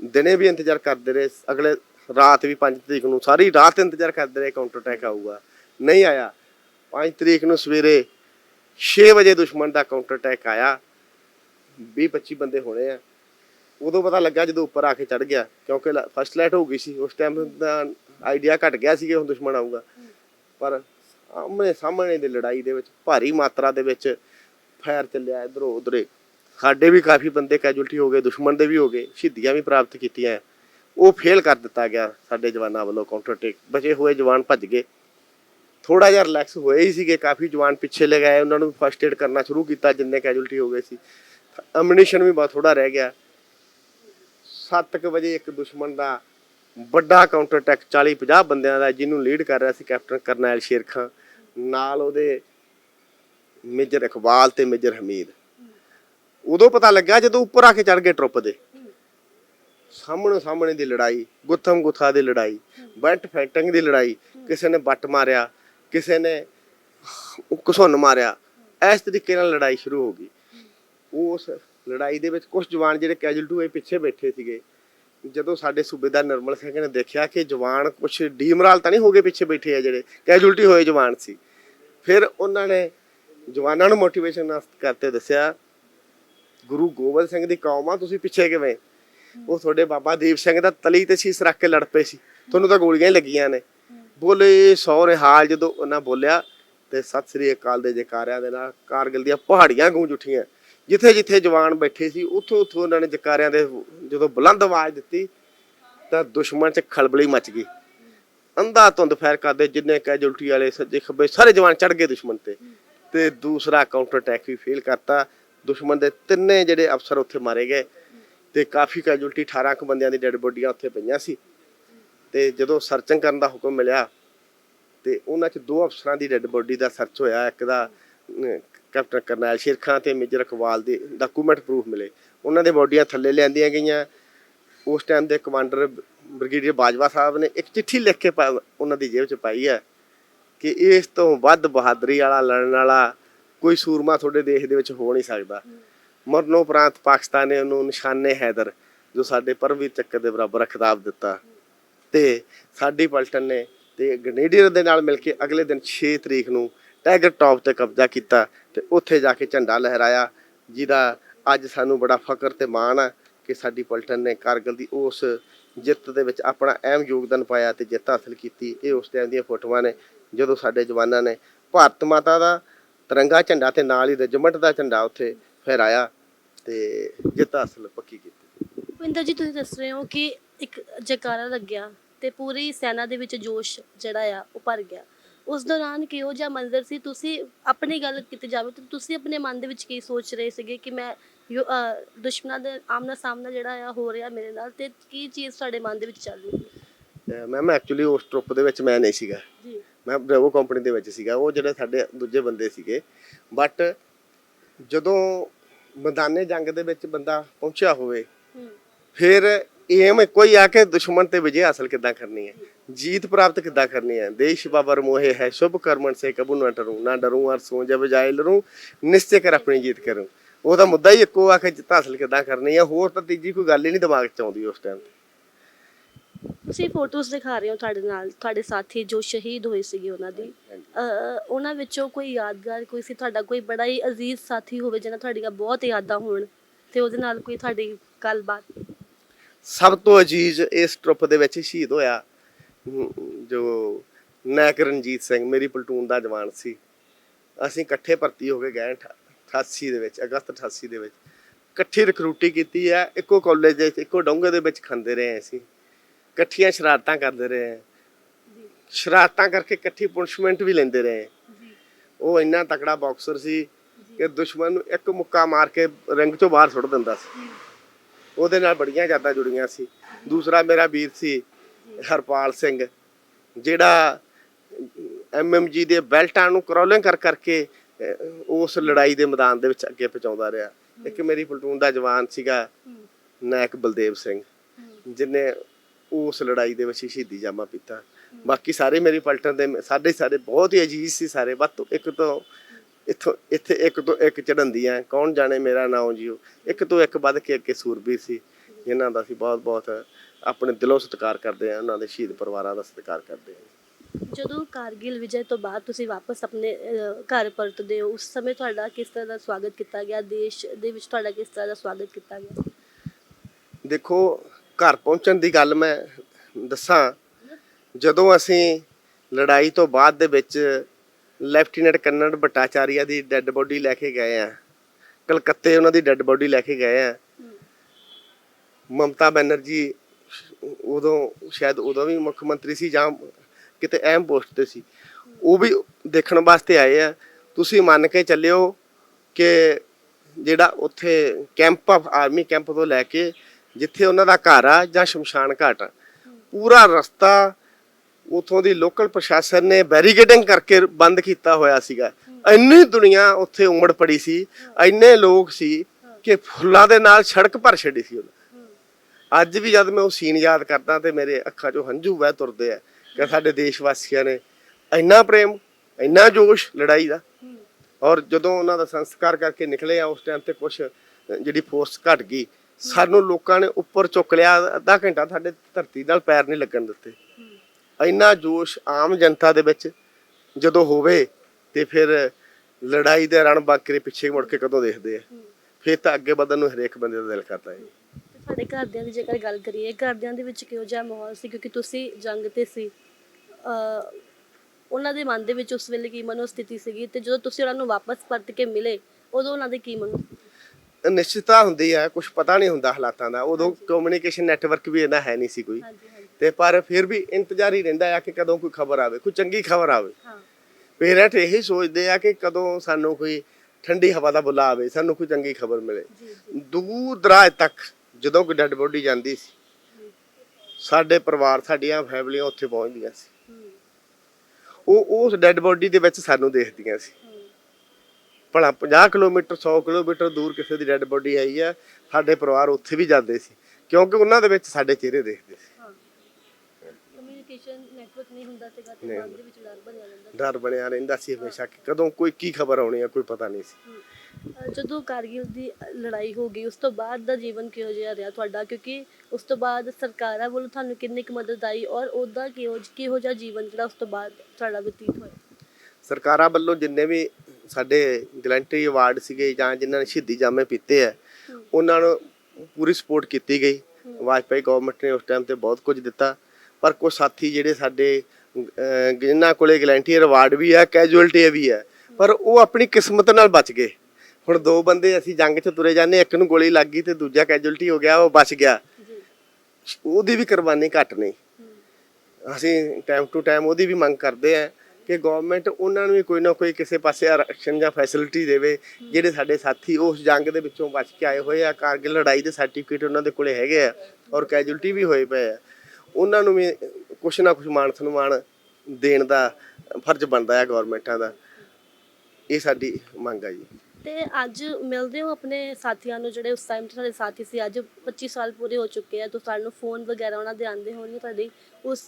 ਦਿਨੇ ਵੀ ਇੰਤਜ਼ਾਰ ਕਰਦੇ ਰਹੇ ਅਗਲੇ ਰਾਤ ਵੀ 5 ਤਰੀਕ ਨੂੰ ਸਾਰੀ ਰਾਤ ਇੰਤਜ਼ਾਰ ਕਰਦੇ ਰਹੇ ਕਾਊਂਟਰ ਅਟੈਕ ਆਊਗਾ ਨਹੀਂ ਆਇਆ 5 ਤਰੀਕ ਨੂੰ ਸਵੇਰੇ 6 ਵਜੇ ਦੁਸ਼ਮਣ ਦਾ ਕਾਊਂਟਰ ਅਟੈਕ ਆਇਆ 20 25 ਬੰਦੇ ਹੋਣੇ ਆ ਉਦੋਂ ਪਤਾ ਲੱਗਾ ਜਦੋਂ ਉੱਪਰ ਆ ਕੇ ਚੜ ਗਿਆ ਕਿਉਂਕਿ ਫਸਟ ਲਾਈਟ ਹੋ ਗਈ ਸੀ ਉਸ ਟਾਈਮ ਦਾ ਆਈਡੀਆ ਘਟ ਗਿਆ ਸੀ ਕਿ ਹੁਣ ਦੁਸ਼ਮਣ ਆਊਗਾ ਪਰ ਸਾਹਮਣੇ ਸਾਹਮਣੇ ਦੀ ਲੜਾਈ ਦੇ ਵਿੱਚ, ਭਾਰੀ ਮਾਤਰਾ ਦੇ ਵਿੱਚ ਫਾਇਰ ਚੱਲਿਆ ਇਧਰੋਂ ਉਧਰੇ। ਸਾਡੇ ਵੀ ਕਾਫੀ ਬੰਦੇ ਕੈਜੂਲਟੀ ਹੋ ਗਏ, ਦੁਸ਼ਮਣ ਦੇ ਵੀ ਹੋ ਗਏ, ਸ਼ਹੀਦੀਆਂ ਵੀ ਪ੍ਰਾਪਤ ਕੀਤੀਆਂ। ਉਹ ਫੇਲ ਕਰ ਦਿੱਤਾ ਗਿਆ ਸਾਡੇ ਜਵਾਨਾਂ ਵੱਲੋਂ ਕਾਊਂਟਰ ਅਟੈਕ ਬਚੇ ਹੋਏ ਜਵਾਨ ਭੱਜ ਗਏ। ਥੋੜਾ ਜਿਹਾ ਰਿਲੈਕਸ ਹੋਏ ਹੀ ਸੀਗੇ, ਕਾਫੀ ਜਵਾਨ ਪਿੱਛੇ ਲੈ ਗਏ, ਉਹਨਾਂ ਨੂੰ ਫਸਟ ਏਡ ਕਰਨਾ ਸ਼ੁਰੂ ਕੀਤਾ, ਜਿੰਨੇ ਕੈਜੂਲਟੀ ਹੋ ਗਏ ਸੀ। ਅਮਨੀਸ਼ਨ ਵੀ ਬਹੁਤ ਥੋੜਾ ਰਹਿ ਗਿਆ। 7:00 ਵਜੇ ਇੱਕ ਦੁਸ਼ਮਣ ਦਾ ਵੱਡਾ ਕਾਊਂਟਰ ਅਟੈਕ 40 50 ਬੰਦਿਆਂ ਦਾ, ਜਿਹਨੂੰ ਲੀਡ ਕਰ ਰਿਹਾ ਸੀ ਕੈਪਟਨ ਕਰਨੈਲ ਸ਼ੇਰ ਖਾਂ ਨਾਲ ਉਹਦੇ ਮੇਜਰ ਇਕਬਾਲ ਤੇ ਮੇਜਰ ਹਮੀਦ। ਉਦੋਂ ਪਤਾ ਲੱਗਾ ਜਦੋਂ ਉੱਪਰ ਆ ਕੇ ਚੜ ਗਏ ਟਰੁੱਪ ਦੇ। ਸਾਹਮਣੇ ਸਾਹਮਣੇ ਦੀ ਲੜਾਈ, ਗੁੱਥਮ ਗੁਥਾ ਦੀ ਲੜਾਈ, ਬੈਂਟ ਫੈਟਿੰਗ ਦੀ ਲੜਾਈ, ਕਿਸੇ ਨੇ ਬੱਟ ਮਾਰਿਆ, ਕਿਸੇ ਨੇ ਘਸੁੰਨ ਮਾਰਿਆ, ਇਸ ਤਰੀਕੇ ਨਾਲ ਲੜਾਈ ਸ਼ੁਰੂ ਹੋ ਗਈ। ਉਸ ਲੜਾਈ ਦੇ ਵਿੱਚ ਕੁਝ ਜਵਾਨ ਜਿਹੜੇ ਕੈਜੂਅਲਟੀ ਹੋਏ ਪਿੱਛੇ ਬੈਠੇ ਸੀਗੇ ਜਦੋਂ ਸਾਡੇ ਸੂਬੇਦਾਰ ਨਿਰਮਲ ਸਿੰਘ ਨੇ ਦੇਖਿਆ ਕਿ ਜਵਾਨ ਕੁਝ ਡੀਮਰਾਲ ਤਾਂ ਨਹੀਂ ਹੋ ਗਏ ਪਿੱਛੇ ਬੈਠੇ ਆ ਜਿਹੜੇ ਕੈਜੂਲਟੀ ਹੋਏ ਜਵਾਨ ਸੀ। ਫਿਰ ਉਹਨਾਂ ਨੇ ਜਵਾਨਾਂ ਨੂੰ ਮੋਟੀਵੇਸ਼ਨ ਕਰਤੇ ਦੱਸਿਆ, ਗੁਰੂ ਗੋਬਿੰਦ ਸਿੰਘ ਦੀ ਕੌਮ ਆ, ਤੁਸੀਂ ਪਿੱਛੇ ਕਿਵੇਂ? ਉਹ ਤੁਹਾਡੇ ਬਾਬਾ ਦੀਪ ਸਿੰਘ ਦਾ ਤਲੀ ਤੇ ਸੀਸ ਰੱਖ ਕੇ ਲੜ ਪਏ ਸੀ। ਤੁਹਾਨੂੰ ਤਾਂ ਗੋਲੀਆਂ ਹੀ ਲੱਗੀਆਂ ਨੇ। ਬੋਲੇ ਸੌਰੇ ਹਾਲ ਜਦੋਂ ਉਹਨਾਂ ਬੋਲਿਆ ਤੇ ਸਤਿ ਸ੍ਰੀ ਅਕਾਲ ਦੇ ਜੈਕਾਰਿਆਂ ਦੇ ਨਾਲ ਕਾਰਗਿਲ ਦੀਆਂ ਪਹਾੜੀਆਂ ਗੂੰਜ ਉੱਠੀਆਂ। ਜਿੱਥੇ ਜਿੱਥੇ ਜਵਾਨ ਬੈਠੇ ਸੀ, ਉੱਥੋਂ ਉੱਥੋਂ ਉਹਨਾਂ ਨੇ ਜਕਾਰਿਆਂ ਦੇ ਜਦੋਂ ਬੁਲੰਦ ਆਵਾਜ਼ ਦਿੱਤੀ, ਤਾਂ ਦੁਸ਼ਮਣ 'ਚ ਖਲਬਲੀ ਮਚ ਗਈ। ਅੰਧਾ ਧੁੰਦ ਫੈਰ ਕਰਦੇ ਜਿੰਨੇ ਕੈਜੁਅਲਟੀ ਵਾਲੇ ਸੱਜੇ ਖੱਬੇ ਸਾਰੇ ਜਵਾਨ ਚੜ ਗਏ ਦੁਸ਼ਮਣ ਤੇ। ਤੇ ਦੂਸਰਾ ਕਾਊਂਟਰ ਅਟੈਕ ਵੀ ਫੇਲ ਕਰਤਾ। ਦੁਸ਼ਮਣ ਦੇ ਤਿੰਨੇ ਜਿਹੜੇ ਅਫਸਰ ਉੱਥੇ ਮਾਰੇ ਗਏ। ਤੇ ਕਾਫੀ ਕੈਜੁਅਲਟੀ 18 ਕੁ ਬੰਦਿਆਂ ਦੀ ਡੈੱਡ ਬੋਡੀਆਂ ਉੱਥੇ ਪਈਆਂ ਸੀ। ਤੇ ਜਦੋਂ ਸਰਚਿੰਗ ਕਰਨ ਦਾ ਹੁਕਮ ਮਿਲਿਆ, ਤੇ ਉਹਨਾਂ 'ਚ ਦੋ ਅਫਸਰਾਂ ਦੀ ਡੈੱਡ ਬੋਡੀ ਦਾ ਸਰਚ ਹੋਇਆ, ਇੱਕ ਦਾ ਕੈਪਟਨ ਕਰਨੈਲ ਸ਼ੇਰ ਖਾਂ ਤੇ ਮੇਜਰ ਅਕਵਾਲ ਦੇ ਡਾਕੂਮੈਂਟ ਪ੍ਰੂਫ ਮਿਲੇ। ਉਹਨਾਂ ਦੇ ਬੋਡੀਆਂ ਥੱਲੇ ਲਿਆਂਦੀਆਂ ਗਈਆਂ। ਉਸ ਟਾਈਮ ਦੇ ਕਮਾਂਡਰ ਬ੍ਰਿਗੇਡੀਅਰ ਬਾਜਵਾ ਸਾਹਿਬ ਨੇ ਇੱਕ ਚਿੱਠੀ ਲਿਖ ਕੇ ਉਹਨਾਂ ਦੀ ਜੇਬ 'ਚ ਪਾਈ ਹੈ ਕਿ ਇਸ ਤੋਂ ਵੱਧ ਬਹਾਦਰੀ ਵਾਲਾ, ਲੜਨ ਵਾਲਾ ਕੋਈ ਸੂਰਮਾ ਤੁਹਾਡੇ ਦੇਸ਼ ਦੇ ਵਿੱਚ ਹੋ ਨਹੀਂ ਸਕਦਾ। ਮਰਨੋ ਉਪਰੰਤ ਪਾਕਿਸਤਾਨ ਨੇ ਉਹਨੂੰ ਨਿਸ਼ਾਨੇ ਹੈਦਰ, ਜੋ ਸਾਡੇ ਪਰਮਵੀਰ ਚੱਕਰ ਦੇ ਬਰਾਬਰ ਖਿਤਾਬ ਦਿੱਤਾ। ਤੇ ਸਾਡੀ ਪਲਟਨ ਨੇ ਤੇ ਗ੍ਰੇਨੇਡੀਅਰ ਦੇ ਨਾਲ ਮਿਲ ਕੇ ਅਗਲੇ ਦਿਨ 6 ਤਰੀਕ ਨੂੰ ਟਾਈਗਰ ਟੌਪ ਤੇ ਕਬਜ਼ਾ ਕੀਤਾ ਤੇ ਉੱਥੇ ਜਾ ਕੇ ਝੰਡਾ ਲਹਿਰਾਇਆ, ਜਿਹਦਾ ਅੱਜ ਸਾਨੂੰ ਬੜਾ ਫਖਰ ਤੇ ਮਾਣ ਆ ਕਿ ਸਾਡੀ ਪਲਟਨ ਨੇ ਕਾਰਗਿਲ ਦੀ ਉਸ ਜਿੱਤ ਦੇ ਵਿੱਚ ਆਪਣਾ ਅਹਿਮ ਯੋਗਦਾਨ ਪਾਇਆ ਤੇ ਜਿੱਤ ਹਾਸਲ ਕੀਤੀ। ਇਹ ਉਸ ਟਾਈਮ ਦੀਆਂ ਫੋਟੋਆਂ ਨੇ, ਜਦੋਂ ਸਾਡੇ ਜਵਾਨਾਂ ਨੇ ਭਾਰਤ ਮਾਤਾ ਦਾ ਤਿਰੰਗਾ ਝੰਡਾ ਤੇ ਨਾਲ ਹੀ ਰਜਮਟ ਦਾ ਝੰਡਾ ਉੱਥੇ ਫਹਿਰਾਇਆ ਤੇ ਜਿੱਤ ਹਾਸਲ ਪੱਕੀ ਕੀਤੀ। ਭੁਪਿੰਦਰ ਜੀ, ਤੁਸੀਂ ਦੱਸ ਰਹੇ ਹੋ ਕਿ ਇੱਕ ਜਕਾਰਾ ਲੱਗਿਆ ਤੇ ਪੂਰੀ ਸੈਨਾ ਦੇ ਵਿੱਚ ਜੋਸ਼ ਜਿਹੜਾ ਆ, ਉਹ ਭਰ ਗਿਆ। ਉਸ ਦੌਰਾਨ ਕਿਹੋ ਜਿਹਾ ਮੰਜ਼ਰ ਸੀ? ਤੁਸੀਂ ਆਪਣੀ ਗੱਲ ਕੀਤੀ ਜਾਵੇ ਤਾਂ ਤੁਸੀਂ ਆਪਣੇ ਮਨ ਦੇ ਵਿੱਚ ਕੀ ਸੋਚ ਰਹੇ ਸੀਗੇ ਕਿ ਮੈਂ ਯੋ- ਅਹ ਦੁਸ਼ਮਣਾਂ ਦੇ ਆਮਨਾ ਸਾਹਮਣਾ ਜਿਹੜਾ ਆ ਹੋ ਰਿਹਾ ਮੇਰੇ ਨਾਲ ਤੇ ਕੀ ਚੀਜ਼ ਤੁਹਾਡੇ ਮਨ ਦੇ ਵਿੱਚ ਚੱਲ ਰਹੀ ਹੈ ਮੈਮ ਐਕਚੁਅਲੀ ਉਸ ਟਰੁੱਪ ਦੇ ਵਿੱਚ ਮੈਂ ਨਹੀਂ ਸੀਗਾ। ਜੀ। ਮੈਂ ਬ੍ਰੇਵੋ ਕੰਪਨੀ ਦੇ ਵਿੱਚ ਸੀਗਾ। ਉਹ ਜਿਹੜੇ ਸਾਡੇ ਦੂਜੇ ਬੰਦੇ ਸੀਗੇ। ਬਟ ਜਦੋਂ ਮੈਦਾਨੇ ਜੰਗ ਦੇ ਵਿੱਚ ਬੰਦਾ ਪਹੁੰਚਿਆ ਹੋਵੇ ਹੂੰ। ਫਿਰ ਏਮ ਕੋਈ ਆ ਕੇ ਦੁਸ਼ਮਣ ਤੇ ਵਿਜੇ ਹਾਸਲ ਕਿੱਦਾਂ ਕਰਨੀ ਹੈ। ਜੀਤ ਪ੍ਰਾਪਤ ਕਿੱਦਾਂ ਕਰਨੀ ਹੈ? ਦੇਸ਼ ਬਾਬਰ ਮੋਹੇ ਹੈ ਸ਼ੁਭ ਕਰਮਨ ਸੇ ਕਬੂ ਨਾ ਡਰੂ ਨਾ ਡਰੂ ਅਰ ਸੋ ਜਬ ਜਾਇ ਲਰੂ ਨਿਸ਼ਚੈ ਕਰ ਆਪਣੀ ਜੀਤ ਕਰੂੰ। ਉਹਦਾ ਮੁੱਦਾ ਹੀ ਇੱਕੋ ਆ ਕਿ ਜਿੱਤ ਹਾਸਲ ਕਿੱਦਾਂ ਕਰਨੀ ਹੈ। ਹੋਰ ਤਾਂ ਤੀਜੀ ਕੋਈ ਗੱਲ ਹੀ ਨਹੀਂ ਦਿਮਾਗ 'ਚ ਆਉਂਦੀ ਉਸ ਟਾਈਮ ਤੁਸੀਂ ਫੋਟੋਜ਼ ਦਿਖਾ ਰਹੇ ਹੋ ਤੁਹਾਡੇ ਨਾਲ ਤੁਹਾਡੇ ਸਾਥੀ ਜੋ ਸ਼ਹੀਦ ਹੋਏ ਸੀਗੇ ਉਹਨਾਂ ਦੀ। ਅਹ ਉਹਨਾਂ ਵਿੱਚੋਂ ਕੋਈ ਯਾਦਗਾਰ ਕੋਈ ਸੀ ਤੁਹਾਡਾ ਕੋਈ ਬੜਾ ਹੀ ਅਜ਼ੀਜ਼ ਸਾਥੀ ਹੋਵੇ ਜਿਹਨਾਂ ਤੁਹਾਡੀਆਂ ਬਹੁਤ ਯਾਦਾਂ ਹੋਣ ਤੇ ਉਹਦੇ ਨਾਲ ਕੋਈ ਤੁਹਾਡੀ ਗੱਲਬਾਤ? ਸਭ ਤੋਂ ਅਜੀਜ਼ ਇਸ ਟਰੁੱਪ ਦੇ ਵਿੱਚ ਸ਼ਹੀਦ ਹੋਇਆ ਜੋ ਨਾਇਕ ਰਣਜੀਤ ਸਿੰਘ ਮੇਰੀ ਪਲਟੂਨ ਦਾ ਜਵਾਨ ਸੀ। ਅਸੀਂ ਇਕੱਠੇ ਭਰਤੀ ਹੋ ਕੇ ਗਏ ਅਠ- 88 ਦੇ ਵਿੱਚ ਅਗਸਤ 88 ਦੇ ਵਿੱਚ। ਇਕੱਠੀ ਰਿਕਰੂਟੀ ਕੀਤੀ ਹੈ ਇੱਕੋ ਕਾਲਜ ਦੇ ਇੱਕੋ ਡੋਂਗੇ ਦੇ ਵਿੱਚ ਖਾਂਦੇ ਰਹੇ ਅਸੀਂ। ਇਕੱਠੀਆਂ ਸ਼ਰਾਰਤਾਂ ਕਰਦੇ ਰਹੇ। ਸ਼ਰਾਰਤਾਂ ਕਰਕੇ ਇਕੱਠੀ ਪੁਨਿਸ਼ਮੈਂਟ ਵੀ ਲੈਂਦੇ ਰਹੇ ਉਹ ਇੰਨਾ ਤਕੜਾ ਬਾਕਸਰ ਸੀ ਕਿ ਦੁਸ਼ਮਣ ਨੂੰ ਇੱਕ ਮੁੱਕਾ ਮਾਰ ਕੇ ਰਿੰਗ ਚੋਂ ਬਾਹਰ ਸੁੱਟ ਦਿੰਦਾ ਸੀ। ਉਹਦੇ ਨਾਲ ਬੜੀਆਂ ਯਾਦਾਂ ਜੁੜੀਆਂ ਸੀ। ਦੂਸਰਾ ਮੇਰਾ ਵੀਰ ਸੀ ਹਰਪਾਲ ਸਿੰਘ ਜਿਹੜਾ ਐਮਐਮਜੀ ਦੇ ਬੈਲਟਾਂ ਨੂੰ ਕਰੋਲਿੰਗ ਕਰ ਕਰਕੇ ਉਸ ਲੜਾਈ ਦੇ ਮੈਦਾਨ ਦੇ ਵਿੱਚ ਅੱਗੇ ਪਹੁੰਚਾਉਂਦਾ ਰਿਹਾ। ਇੱਕ ਮੇਰੀ ਪਲਟੂਨ ਦਾ ਜਵਾਨ ਸੀਗਾ ਨਾਇਕ ਬਲਦੇਵ ਸਿੰਘ ਜਿਨੇ ਉਸ ਲੜਾਈ ਦੇ ਵਿੱਚ ਸ਼ਹੀਦੀ ਜਾਮਾ ਪੀਤਾ। ਬਾਕੀ ਸਾਰੇ ਮੇਰੀ ਪਲਟਨ ਦੇ ਸਾਡੇ ਸਾਰੇ ਬਹੁਤ ਹੀ ਅਜੀਜ਼ ਸੀ ਸਾਰੇ ਤੋਂ ਇੱਕ ਤੋਂ ਇੱਥੋਂ ਇੱਥੇ ਇੱਕ ਤੋਂ ਇੱਕ ਚੜੰਦੀਆਂ ਕੌਣ ਜਾਣੇ ਮੇਰਾ ਨਾਮ ਜੀਓ। ਇੱਕ ਤੋਂ ਇੱਕ ਵੱਧ ਕੇ ਅੱਗੇ ਸੂਰਬੀਰ ਸੀ ਜਿਨ੍ਹਾਂ ਦਾ ਅਸੀਂ ਬਹੁਤ ਬਹੁਤ ਆਪਣੇ ਦਿਲੋਂ ਸਤਿਕਾਰ ਕਰਦੇ ਹਾਂ ਉਹਨਾਂ ਦੇ ਸ਼ਹੀਦ ਪਰਿਵਾਰਾਂ ਦਾ ਸਤਿਕਾਰ ਕਰਦੇ ਹਾਂ ਜਦੋਂ ਕਾਰਗਿਲ ਵਿਜੇ ਤੋਂ ਬਾਅਦ ਤੁਸੀਂ ਵਾਪਸ ਆਪਣੇ ਘਰ ਪਰਤਦੇ ਹੋ ਉਸ ਸਮੇਂ ਤੁਹਾਡਾ ਕਿਸ ਤਰ੍ਹਾਂ ਦਾ ਸਵਾਗਤ ਕੀਤਾ ਗਿਆ? ਦੇਸ਼ ਦੇ ਵਿੱਚ ਤੁਹਾਡਾ ਕਿਸ ਤਰ੍ਹਾਂ ਦਾ ਸਵਾਗਤ ਕੀਤਾ ਗਿਆ? ਦੇਖੋ ਘਰ ਪਹੁੰਚਣ ਦੀ ਗੱਲ ਮੈਂ ਦੱਸਾਂ। ਜਦੋਂ ਅਸੀਂ ਲੜਾਈ ਤੋਂ ਬਾਅਦ ਦੇ ਵਿੱਚ ਲੈਫਟੀਨੈਂਟ ਕਰਨਲ ਭੱਟਾਚਾਰੀਆ ਦੀ ਡੈੱਡ ਬੋਡੀ ਲੈ ਕੇ ਗਏ ਆ ਕਲਕੱਤੇ ਉਹਨਾਂ ਦੀ ਡੈੱਡ ਬੋਡੀ ਲੈ ਕੇ ਗਏ ਆ ਮਮਤਾ ਬੈਨਰਜੀ ਉਦੋਂ ਸ਼ਾਇਦ ਉਦੋਂ ਵੀ ਮੁੱਖ ਮੰਤਰੀ ਸੀ ਜਾਂ ਕਿਤੇ ਅਹਿਮ ਪੋਸਟ ਤੇ ਸੀ। ਉਹ ਵੀ ਦੇਖਣ ਵਾਸਤੇ ਆਏ ਆ। ਤੁਸੀਂ ਮੰਨ ਕੇ ਚੱਲਿਓ ਕਿ ਜਿਹੜਾ ਉੱਥੇ ਕੈਂਪ ਆਰਮੀ ਕੈਂਪ ਤੋਂ ਲੈ ਕੇ ਜਿੱਥੇ ਉਹਨਾਂ ਦਾ ਘਰ ਆ ਜਾਂ ਸ਼ਮਸ਼ਾਨ ਘਾਟ ਆ, ਪੂਰਾ ਰਸਤਾ ਉਥੋਂ ਦੀ ਲੋਕਲ ਪ੍ਰਸ਼ਾਸਨ ਨੇ ਬੈਰੀਕੇਡਿੰਗ ਕਰਕੇ ਬੰਦ ਕੀਤਾ ਹੋਇਆ ਸੀਗਾ। ਇੰਨੀ ਦੁਨੀਆ ਉੱਥੇ ਉਮੜ ਪੜੀ ਸੀ, ਇੰਨੇ ਲੋਕ ਸੀ ਕਿ ਫੁੱਲਾਂ ਦੇ ਨਾਲ ਸੜਕ ਭਰ ਛੱਡੀ ਸੀ ਉਹਨਾਂ। ਅੱਜ ਵੀ ਜਦ ਮੈਂ ਉਹ ਸੀਨ ਯਾਦ ਕਰਦਾ ਤੇ ਮੇਰੇ ਅੱਖਾਂ 'ਚੋਂ ਹੰਝੂ ਵਹਿ ਤੁਰਦੇ ਆ ਕਿ ਸਾਡੇ ਦੇਸ਼ ਵਾਸੀਆਂ ਨੇ ਇੰਨਾ ਪ੍ਰੇਮ, ਇੰਨਾ ਜੋਸ਼ ਲੜਾਈ ਦਾ। ਔਰ ਜਦੋਂ ਉਹਨਾਂ ਦਾ ਸੰਸਕਾਰ ਕਰਕੇ ਨਿਕਲੇ ਆ, ਉਸ ਟਾਈਮ ਤੇ ਕੁਝ ਜਿਹੜੀ ਫੋਰਸ ਘਟ ਗਈ, ਸਾਨੂੰ ਲੋਕਾਂ ਨੇ ਉੱਪਰ ਚੁੱਕ ਲਿਆ, ਅੱਧਾ ਘੰਟਾ ਸਾਡੇ ਧਰਤੀ ਨਾਲ ਪੈਰ ਨਹੀਂ ਲੱਗਣ ਦਿੱਤੇ। ਇੰਨਾ ਜੋਸ਼ ਆਮ ਜਨਤਾ ਦੇ ਵਿੱਚ ਜਦੋਂ ਹੋਵੇ ਤੇ ਫਿਰ ਲੜਾਈ ਦੇ ਰਣ ਬਾਕਰੇ ਪਿੱਛੇ ਮੁੜ ਕੇ ਕਦੋਂ ਦੇਖਦੇ ਆ। ਫਿਰ ਤਾਂ ਅੱਗੇ ਵਧਣ ਨੂੰ ਹਰੇਕ ਬੰਦੇ ਦਾ ਦਿਲ ਕਰਦਾ ਹੈ। ਤੁਹਾਡੇ ਘਰਦਿਆਂ ਦੀ ਜੇਕਰ ਗੱਲ ਕਰੀਏ ਘਰਦਿਆਂ ਦੇ ਵਿੱਚ ਕਿਹੋ ਜਿਹਾ ਮਾਹੌਲ ਸੀ? ਕਿਉਂਕਿ ਤੁਸੀਂ ਜੰਗ ਤੇ ਸੀ। ਅ ਉਹਨਾਂ ਦੇ ਮਨ ਦੇ ਵਿੱਚ ਉਸ ਵੇਲੇ ਕੀ ਮਨੋਸਥਿਤੀ ਸੀਗੀ? ਤੇ ਜਦੋਂ ਤੁਸੀਂ ਉਹਨਾਂ ਨੂੰ ਵਾਪਸ ਪਰਤ ਕੇ ਮਿਲੇ ਉਦੋਂ ਉਹਨਾਂ ਦੇ ਕੀ ਮਨੋ? ਨਿਸ਼ਚਿਤਤਾ ਹੁੰਦੀ ਹੈ ਕੁਝ ਪਤਾ ਨਹੀਂ ਹੁੰਦਾ ਹਾਲਾਤਾਂ ਦਾ। ਉਦੋਂ ਕਮਿਊਨੀਕੇਸ਼ਨ ਨੈਟਵਰਕ ਵੀ ਇਹਨਾਂ ਹੈ ਨਹੀਂ ਸੀ ਕੋਈ। ਹਾਂਜੀ ਹਾਂਜੀ। ਤੇ ਪਰ ਫਿਰ ਵੀ ਇੰਤਜ਼ਾਰ ਹੀ ਰਹਿੰਦਾ ਆ ਕਿ ਕਦੋਂ ਕੋਈ ਖਬਰ ਆਵੇ ਕੋਈ ਚੰਗੀ ਖਬਰ ਆਵੇ। ਹਾਂ। ਪੇਰੈਂਟ ਇਹੀ ਸੋਚਦੇ ਆ ਕਿ ਕਦੋਂ ਸਾਨੂੰ ਕੋਈ ਠੰਡੀ ਹਵਾ ਦਾ ਬੁਲਾ ਆਵੇ ਸਾਨੂੰ ਕੋਈ ਚੰਗੀ ਖਬਰ ਮਿਲੇ। ਦੂਰ ਦਰਾਜ ਤੱਕ ਜਦੋਂ ਕੋਈ ਡੈਡ ਬੋਡੀ ਜਾਂਦੀ ਸੀ ਸਾਡੇ ਪਰਿਵਾਰ ਸਾਡੀਆਂ ਫੈਮਲੀਆਂ ਉੱਥੇ ਪਹੁੰਚਦੀਆਂ ਸੀ। ਉਹ ਉਸ ਡੈਡ ਬੋਡੀ ਦੇ ਵਿੱਚ ਸਾਨੂੰ ਦੇਖਦੀਆਂ ਸੀ। ਭਲਾ 50 ਕਿਲੋਮੀਟਰ 100 ਕਿਲੋਮੀਟਰ ਦੂਰ ਕਿਸੇ ਦੀ ਡੈਡ ਬੋਡੀ ਆਈ ਆ ਸਾਡੇ ਪਰਿਵਾਰ ਉੱਥੇ ਵੀ ਜਾਂਦੇ ਸੀ ਕਿਉਂਕਿ ਉਹਨਾਂ ਦੇ ਵਿੱਚ ਸਾਡੇ ਚਿਹਰੇ ਦੇਖਦੇ ਸੀ। ਕਮਿਊਨੀਕੇਸ਼ਨ ਨੈਟਵਰਕ ਨਹੀਂ ਹੁੰਦਾ ਸੀਗਾ ਤੇ ਮਨ ਦੇ ਵਿੱਚ ਡਰ ਬਣਿਆ ਰਹਿੰਦਾ ਸੀ। ਡਰ ਬਣਿਆ ਰਹਿੰਦਾ ਸੀ ਹਮੇਸ਼ਾ ਕਿ ਕਦੋਂ ਕੋਈ ਕੀ ਖਬਰ ਆਉਣੀ ਆ ਕੋਈ ਪਤਾ ਨਹੀਂ ਸੀ। ਜਦੋਂ ਕਾਰਗਿਲ ਦੀ ਲੜਾਈ ਹੋ ਗਈ ਉਸ ਤੋਂ ਬਾਅਦ ਦਾ ਜੀਵਨ ਕਿਹੋ ਜਿਹਾ ਰਿਹਾ ਤੁਹਾਡਾ? ਕਿਉਂਕਿ ਉਸ ਤੋਂ ਬਾਅਦ ਸਰਕਾਰਾਂ ਵੱਲੋਂ ਤੁਹਾਨੂੰ ਕਿੰਨੀ ਕੁ ਮਦਦ ਆਈ ਔਰ ਉਹਦਾ ਕਿਹੋ ਕਿਹੋ ਜਿਹਾ ਜੀਵਨ ਜਿਹੜਾ ਉਸ ਤੋਂ ਬਾਅਦ ਤੁਹਾਡਾ ਬਤੀਤ ਹੋਇਆ? ਸਰਕਾਰਾਂ ਵੱਲੋਂ ਜਿੰਨੇ ਵੀ ਸਾਡੇ ਗਲੈਂਟਰੀ ਅਵਾਰਡ ਸੀਗੇ ਜਾਂ ਜਿਨ੍ਹਾਂ ਨੇ ਸ਼ਹੀਦੀ ਜਾਮੇ ਪੀਤੇ ਆ ਉਹਨਾਂ ਨੂੰ ਪੂਰੀ ਸਪੋਰਟ ਕੀਤੀ ਗਈ। ਵਾਜਪਾਈ ਗਵਰਨਮੈਂਟ ਨੇ ਉਸ ਟਾਈਮ ਤੇ ਬਹੁਤ ਕੁਝ ਦਿੱਤਾ। ਪਰ ਕੁਝ ਸਾਥੀ ਜਿਹੜੇ ਸਾਡੇ ਅਹ, ਜਿਨ੍ਹਾਂ ਕੋਲੇ ਗਲੈਂਟੀਅਰ ਅਵਾਰਡ ਵੀ ਆ ਕੈਜੂਅਲਟੀ ਵੀ ਆ ਪਰ ਉਹ ਆਪਣੀ ਕਿਸਮਤ ਨਾਲ ਬਚ ਗਏ। ਹੁਣ ਦੋ ਬੰਦੇ ਅਸੀਂ ਜੰਗ 'ਚ ਤੁਰੇ ਜਾਂਦੇ ਇੱਕ ਨੂੰ ਗੋਲੀ ਲੱਗ ਗਈ ਤੇ ਦੂਜਾ ਕੈਜੂਅਲਟੀ ਹੋ ਗਿਆ ਉਹ ਬਚ ਗਿਆ। ਉਹਦੀ ਵੀ ਕੁਰਬਾਨੀ ਘੱਟ ਨਹੀਂ। ਅਸੀਂ ਟਾਈਮ ਟੂ ਟਾਈਮ ਉਹਦੀ ਵੀ ਮੰਗ ਕਰਦੇ ਆ ਕਿ ਗਵਰਨਮੈਂਟ ਉਹਨਾਂ ਨੂੰ ਵੀ ਕੋਈ ਨਾ ਕੋਈ ਕਿਸੇ ਪਾਸੇ ਆਰਕਸ਼ਨ ਜਾਂ ਫੈਸਿਲਿਟੀ ਦੇਵੇ ਜਿਹੜੇ ਸਾਡੇ ਸਾਥੀ ਉਸ ਜੰਗ ਦੇ ਵਿੱਚੋਂ ਬਚ ਕੇ ਆਏ ਹੋਏ ਆ ਕਾਰਗਿਲ ਲੜਾਈ ਦੇ ਸਰਟੀਫਿਕੇਟ ਉਹਨਾਂ ਦੇ ਕੋਲੇ ਹੈਗੇ ਆ ਔਰ ਕੈਜੂਅਲਟੀ ਵੀ ਹੋਏ ਪਏ ਆ। ਉਹਨਾਂ ਨੂੰ ਵੀ ਕੁਛ ਨਾ ਕੁਛ ਮਾਣ ਸਨਮਾਨ ਦੇਣ ਦਾ ਫਰਜ਼ ਬਣਦਾ ਹੈ ਗਵਰਨਮੈਂਟਾਂ ਦਾ। ਇਹ ਸਾਡੀ ਮੰਗ ਆ ਜੀ। ਤੇ ਅੱਜ ਮਿਲਦੇ ਹੋ ਆਪਣੇ ਸਾਥੀਆਂ ਨੂੰ ਜਿਹੜੇ ਉਸ ਟਾਈਮ ਤੁਹਾਡੇ ਸਾਥੀ ਸੀ, ਅੱਜ 25 ਸਾਲ ਪੂਰੇ ਹੋ ਚੁੱਕੇ ਆ, ਤਾਂ ਤੁਹਾਨੂੰ ਫੋਨ ਵਗੈਰਾ ਉਹਨਾਂ ਦੇ ਆਉਂਦੇ ਹੋਣਗੇ ਤੁਹਾਡੀ, ਉਸ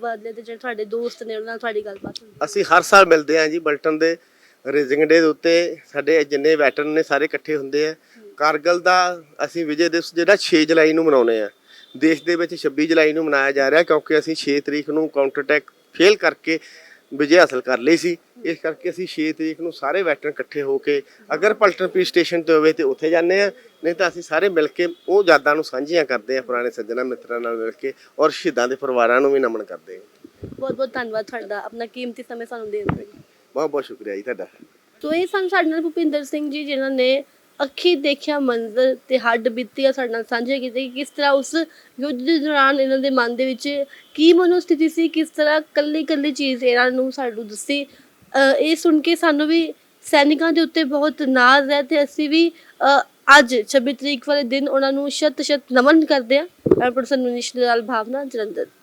ਬਦਲੇ ਤੇ ਜਿਹੜੇ ਤੁਹਾਡੇ ਦੋਸਤ ਨੇ ਉਹਨਾਂ ਨਾਲ ਤੁਹਾਡੀ ਗੱਲਬਾਤ ਹੁੰਦੀ ਅਸੀਂ ਹਰ ਸਾਲ ਮਿਲਦੇ ਹਾਂ ਜੀ ਬਲਟਨ ਦੇ, ਰੇਜ਼ਿੰਗ ਡੇ ਦੇ ਉੱਤੇ, ਸਾਡੇ ਜਿੰਨੇ ਵੈਟਰਨ ਨੇ ਸਾਰੇ ਇਕੱਠੇ ਹੁੰਦੇ ਆ। ਕਾਰਗਲ ਦਾ ਅਸੀਂ ਵਿਜੇ ਦਿਵਸ ਜਿਹੜਾ 6 ਜੁਲਾਈ ਨੂੰ ਮਨਾਉਂਦੇ ਆ ਦੇਸ਼ ਦੇ ਵਿੱਚ 26 ਜੁਲਾਈ ਨੂੰ ਮਨਾਇਆ ਜਾ ਰਿਹਾ ਕਿਉਂਕਿ ਅਸੀਂ 6 ਤਰੀਕ ਨੂੰ ਕਾਊਂਟਰ ਅਟੈਕ ਫੇਲ ਕਰਕੇ ਵਿਜੇ ਹਾਸਲ ਕਰ ਲਈ ਸੀ। ਇਸ ਕਰਕੇ ਅਸੀਂ 6 ਤਰੀਕ ਨੂੰ ਸਾਰੇ ਵੈਟਰਨ ਇਕੱਠੇ ਹੋ ਕੇ ਅਗਰ ਪਲਟਨ ਪੀ ਸਟੇਸ਼ਨ ਤੇ ਹੋਵੇ ਤੇ ਉੱਥੇ ਜਾਂਦੇ ਆ ਨਹੀਂ ਤਾਂ ਅਸੀਂ ਸਾਰੇ ਮਿਲ ਕੇ ਉਹ ਯਾਦਾਂ ਨੂੰ ਸਾਂਝੀਆਂ ਕਰਦੇ ਆ ਪੁਰਾਣੇ ਸੱਜਣਾ ਮਿੱਤਰਾਂ ਨਾਲ ਮਿਲ ਕੇ ਔਰ ਸ਼ਹੀਦਾਂ ਦੇ ਪਰਿਵਾਰਾਂ ਨੂੰ ਵੀ ਨਮਨ ਕਰਦੇ ਆ ਬਹੁਤ ਬਹੁਤ ਧੰਨਵਾਦ ਤੁਹਾਡਾ। ਆਪਣਾ ਕੀਮਤੀ ਸਮੇਂ ਸਾਨੂੰ ਦੇਣ ਲਈ। ਬਹੁਤ ਬਹੁਤ ਸ਼ੁਕਰੀਆ ਜੀ ਤੁਹਾਡਾ। ਤੋ ਇਹ ਸਨ ਸਾਡੇ ਨਾਲ ਭੁਪਿੰਦਰ ਸਿੰਘ ਜੀ ਜਿਨ੍ਹਾਂ ਨੇ ਅੱਖੀ ਦੇਖਿਆ ਮੰਜ਼ਰ ਤੇ ਹੱਡ ਬੀਤੀਆਂ ਸਾਡੇ ਨਾਲ ਸਾਂਝੇ ਕੀਤੇ ਕਿ ਕਿਸ ਤਰ੍ਹਾਂ ਉਸ ਯੁੱਧ ਦੇ ਦੌਰਾਨ ਇਹਨਾਂ ਦੇ ਮਨ ਦੇ ਵਿੱਚ ਕੀ ਮਨੋਸਥਿਤੀ ਸੀ ਕਿਸ ਤਰ੍ਹਾਂ ਕੱਲੀ ਕੱਲੀ ਚੀਜ਼ ਇਹਨਾਂ ਨੂੰ ਸਾਨੂੰ ਦੱਸੀ। ਅਹ ਇਹ ਸੁਣ ਕੇ ਸਾਨੂੰ ਵੀ ਸੈਨਿਕਾਂ ਦੇ ਉੱਤੇ ਬਹੁਤ ਨਾਜ਼ ਹੈ ਤੇ ਅਸੀਂ ਵੀ ਅ, ਅੱਜ 26 ਤਰੀਕ ਵਾਲੇ ਦਿਨ ਉਹਨਾਂ ਨੂੰ ਸ਼ਤ ਸ਼ਤ ਨਮਨ ਕਰਦੇ ਹਾਂ। ਮੈਂ ਪ੍ਰਸੰਨ ਮਨੀਸ਼ ਲਾਲ ਭਾਵਨਾ ਜਲੰਧਰ।